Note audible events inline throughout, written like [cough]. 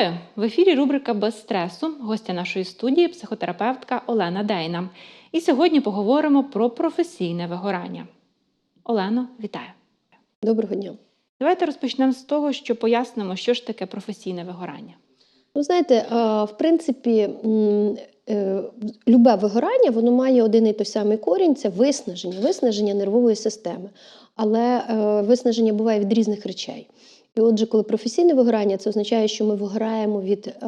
Вітаю! В ефірі рубрика Без стресу. Гостя нашої студії психотерапевтка Олена Дейна. І сьогодні поговоримо про професійне вигорання. Олено, вітаю! Доброго дня. Давайте розпочнемо з того, що пояснимо, що ж таке професійне вигорання. Ну, знаєте, в принципі, е, любе вигорання воно має один і той самий корінь це виснаження, виснаження нервової системи. Але е, виснаження буває від різних речей. І отже, коли професійне вигорання, це означає, що ми вигораємо від е,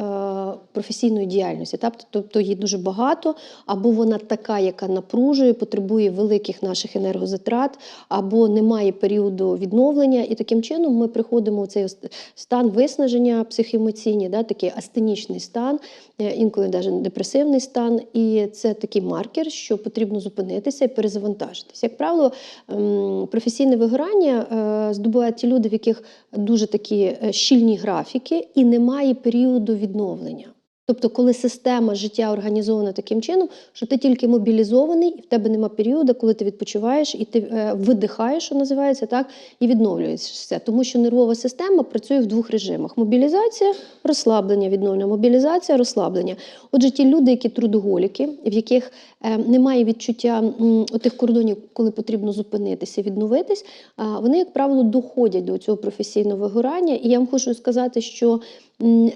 професійної діяльності. Тобто, тобто її дуже багато, або вона така, яка напружує, потребує великих наших енергозатрат, або немає періоду відновлення. І таким чином ми приходимо в цей стан виснаження психоемоційний, да, такий астенічний стан, е, інколи навіть депресивний стан. І це такий маркер, що потрібно зупинитися і перезавантажитися. Як правило, ем, професійне вигорання е, здобувають ті люди, в яких дуже такі е, щільні графіки і немає періоду відновлення. Тобто, коли система життя організована таким чином, що ти тільки мобілізований, і в тебе нема періоду, коли ти відпочиваєш і ти е, видихаєш, що називається, так, і відновлюєшся. Тому що нервова система працює в двох режимах: мобілізація, розслаблення, відновлення, мобілізація, розслаблення. Отже, ті люди, які трудоголіки, в яких е, немає відчуття м, отих кордонів, коли потрібно зупинитися, відновитись, а, вони, як правило, доходять до цього професійного вигорання. І я вам хочу сказати, що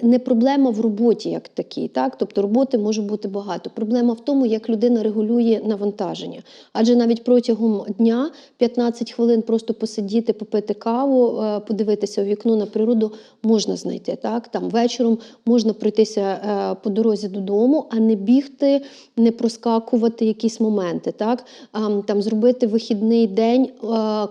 не проблема в роботі як такій, так тобто роботи може бути багато. Проблема в тому, як людина регулює навантаження. Адже навіть протягом дня 15 хвилин просто посидіти, попити каву, е, подивитися у вікно на природу можна знайти. Так там вечором можна пройтися е, по дорозі додому, а не бігти, не проскакувати якісь моменти. Так там зробити вихідний день, е,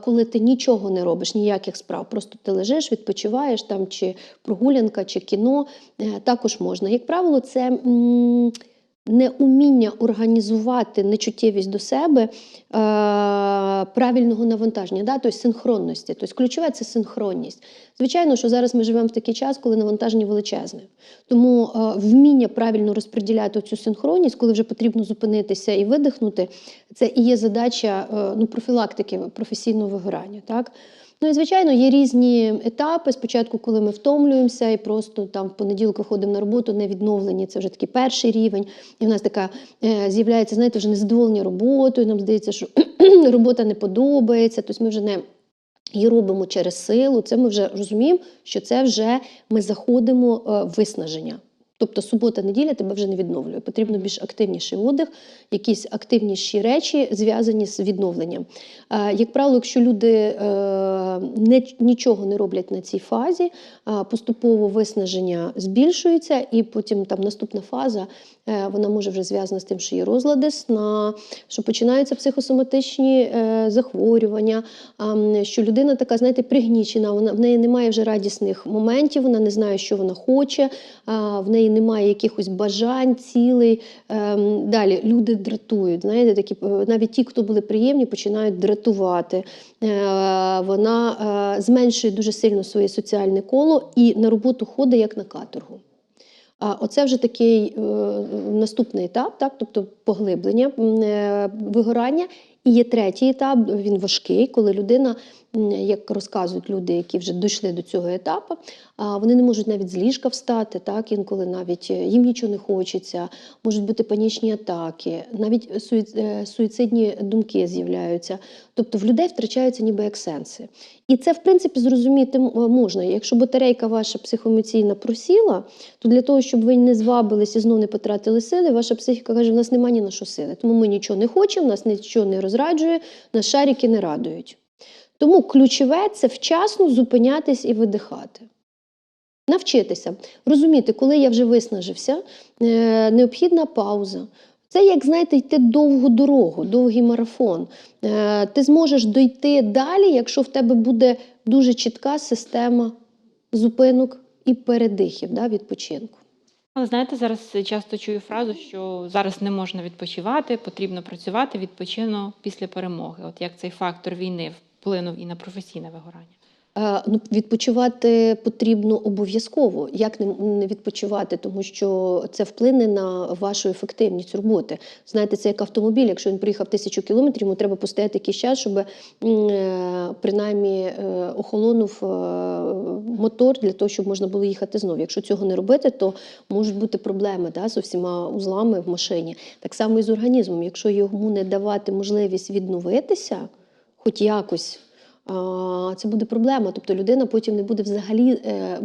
коли ти нічого не робиш, ніяких справ. Просто ти лежиш, відпочиваєш там, чи прогулянка, чи кіно е, також можна. Як правило, це. Неуміння організувати нечуттєвість до себе е, правильного навантаження, да? тобто синхронності. Тобто ключове це синхронність. Звичайно, що зараз ми живемо в такий час, коли навантаження величезне. Тому е, вміння правильно розподіляти цю синхронність, коли вже потрібно зупинитися і видихнути, це і є задача ну, профілактики професійного вигорання. Так? Ну і звичайно, є різні етапи. Спочатку, коли ми втомлюємося, і просто там в понеділок виходимо на роботу, не відновлені. Це вже такий перший рівень. І в нас така е, з'являється, знаєте, вже незадоволення роботою. Нам здається, що [clears throat] робота не подобається. Тобто ми вже не її робимо через силу. Це ми вже розуміємо, що це вже ми заходимо е, в виснаження. Тобто субота, неділя тебе вже не відновлює. Потрібно більш активніший отдих, якісь активніші речі зв'язані з відновленням. Як правило, якщо люди е, не, нічого не роблять на цій фазі, поступово виснаження збільшується, і потім там наступна фаза е, вона може вже зв'язана з тим, що є розлади сна, що починаються психосоматичні е, захворювання, що людина така, знаєте, пригнічена, вона в неї немає вже радісних моментів, вона не знає, що вона хоче, в неї немає якихось бажань, цілей. Ем, Далі люди дратують. Знаєте, такі е, навіть ті, хто були приємні, починають дратувати. Е, Вона е, зменшує дуже сильно своє соціальне коло і на роботу ходить як на каторгу. А оце вже такий е, наступний етап, так, тобто поглиблення е, вигорання. І є третій етап, він важкий, коли людина, як розказують люди, які вже дійшли до цього етапу, вони не можуть навіть з ліжка встати, так, інколи навіть е, їм нічого не хочеться, можуть бути панічні атаки, навіть е, суїцидні думки з'являються. Тобто в людей втрачаються ніби як сенси. І це, в принципі, зрозуміти можна. Якщо батарейка ваша психоемоційна просіла, то для того, щоб ви не звабились і знов не потратили сили, ваша психіка каже, в нас немає ні на що сили. Тому ми нічого не хочемо, нас нічого не розраджує, нас шарики не радують. Тому ключове це вчасно зупинятись і видихати. Навчитися, розуміти, коли я вже виснажився, е, необхідна пауза. Це, як знаєте, йти довгу дорогу, довгий марафон. Е, Ти зможеш дойти далі, якщо в тебе буде дуже чітка система зупинок і передихів да, відпочинку. Але знаєте, зараз часто чую фразу, що зараз не можна відпочивати, потрібно працювати відпочину після перемоги. От як цей фактор війни вплинув і на професійне вигорання. Е, Ну, відпочивати потрібно обов'язково. Як не, відпочивати, тому що це вплине на вашу ефективність роботи. Знаєте, це як автомобіль. Якщо він приїхав тисячу кілометрів, йому треба постояти якийсь час, щоб е, принаймні е, охолонув мотор для того, щоб можна було їхати знову. Якщо цього не робити, то можуть бути проблеми да, з усіма узлами в машині. Так само і з організмом. Якщо йому не давати можливість відновитися, хоч якось. Це буде проблема, тобто людина потім не буде взагалі е, е,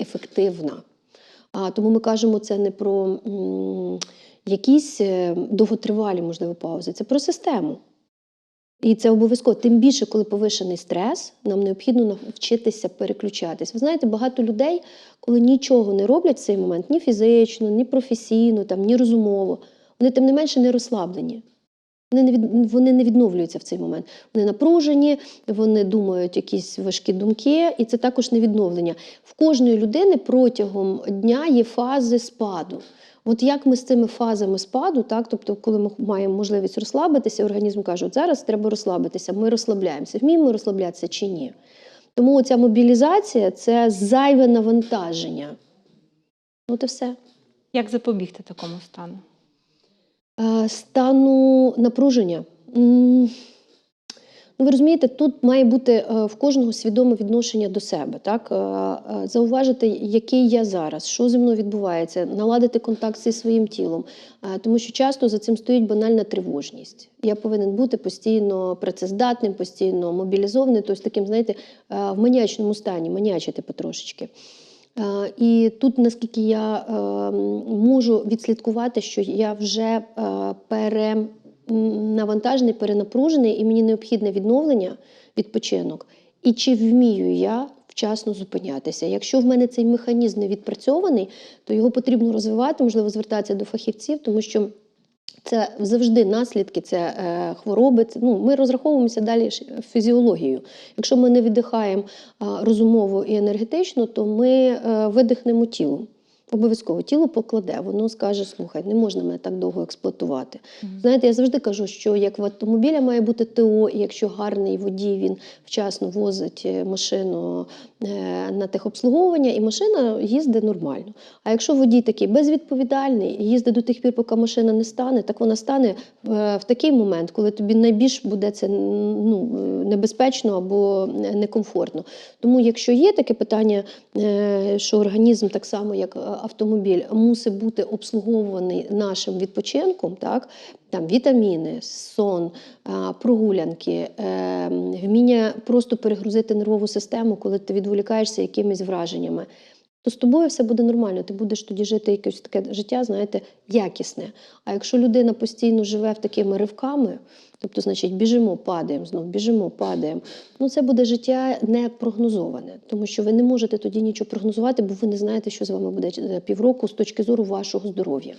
ефективна. Тому ми кажемо це не про якісь е, довготривалі, можливо, паузи, це про систему. І це обов'язково. Тим більше, коли повишений стрес, нам необхідно навчитися переключатись. Ви знаєте, багато людей, коли нічого не роблять в цей момент, ні фізично, ні професійно, там, ні розумово, вони тим не менше не розслаблені. Вони не, від, вони не відновлюються в цей момент. Вони напружені, вони думають якісь важкі думки, і це також не відновлення. В кожної людини протягом дня є фази спаду. От як ми з цими фазами спаду, так, тобто, коли ми маємо можливість розслабитися, організм каже, от зараз треба розслабитися, ми розслабляємося. Вміємо розслаблятися чи ні? Тому ця мобілізація це зайве навантаження. От і все. Як запобігти такому стану? Е, стану напруження. Ну, ви розумієте, тут має бути е, в кожного свідоме відношення до себе. Так? Е, Зауважити, який я зараз, що зі мною відбувається, наладити контакт зі своїм тілом. Тому що часто за цим стоїть банальна тривожність. Я повинен бути постійно працездатним, постійно мобілізованим, тобто таким, знаєте, в маніачному стані, маніачити потрошечки. Е, І тут, наскільки я е, можу відслідкувати, що я вже е, перенавантажений, перенапружений, і мені необхідне відновлення, відпочинок. І чи вмію я вчасно зупинятися? Якщо в мене цей механізм не відпрацьований, то його потрібно розвивати, можливо, звертатися до фахівців, тому що. Це завжди наслідки, це е, хвороби. Це, ну, ми розраховуємося далі фізіологією. Якщо ми не видихаємо е, розумово і енергетично, то ми е, видихнемо тілом. Обов'язково тіло покладе, воно скаже: слухай, не можна мене так довго експлуатувати. Знаєте, я завжди кажу, що як в автомобіля має бути ТО, і якщо гарний водій він вчасно возить е, машину е, на техобслуговування, і машина їздить нормально. А якщо водій такий безвідповідальний, їздить до тих пір, поки машина не стане, так вона стане е, в такий момент, коли тобі найбільш буде це ну, небезпечно або некомфортно. Тому, якщо є таке питання, що організм, так само як автомобіль, мусить бути обслуговуваний нашим відпочинком, так, там вітаміни, сон, прогулянки, е, вміння просто перегрузити нервову систему, коли ти відволікаєшся якимись враженнями. То з тобою все буде нормально, ти будеш тоді жити якесь таке життя, знаєте, якісне. А якщо людина постійно живе в такими ривками, тобто, значить, біжимо, падаємо, знов біжимо, падаємо, ну це буде життя не прогнозоване, тому що ви не можете тоді нічого прогнозувати, бо ви не знаєте, що з вами буде за півроку з точки зору вашого здоров'я.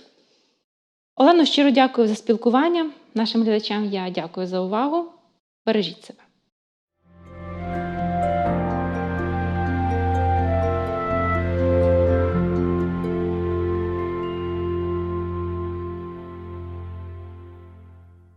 Олено, щиро дякую за спілкування. Нашим глядачам я дякую за увагу. Бережіть себе.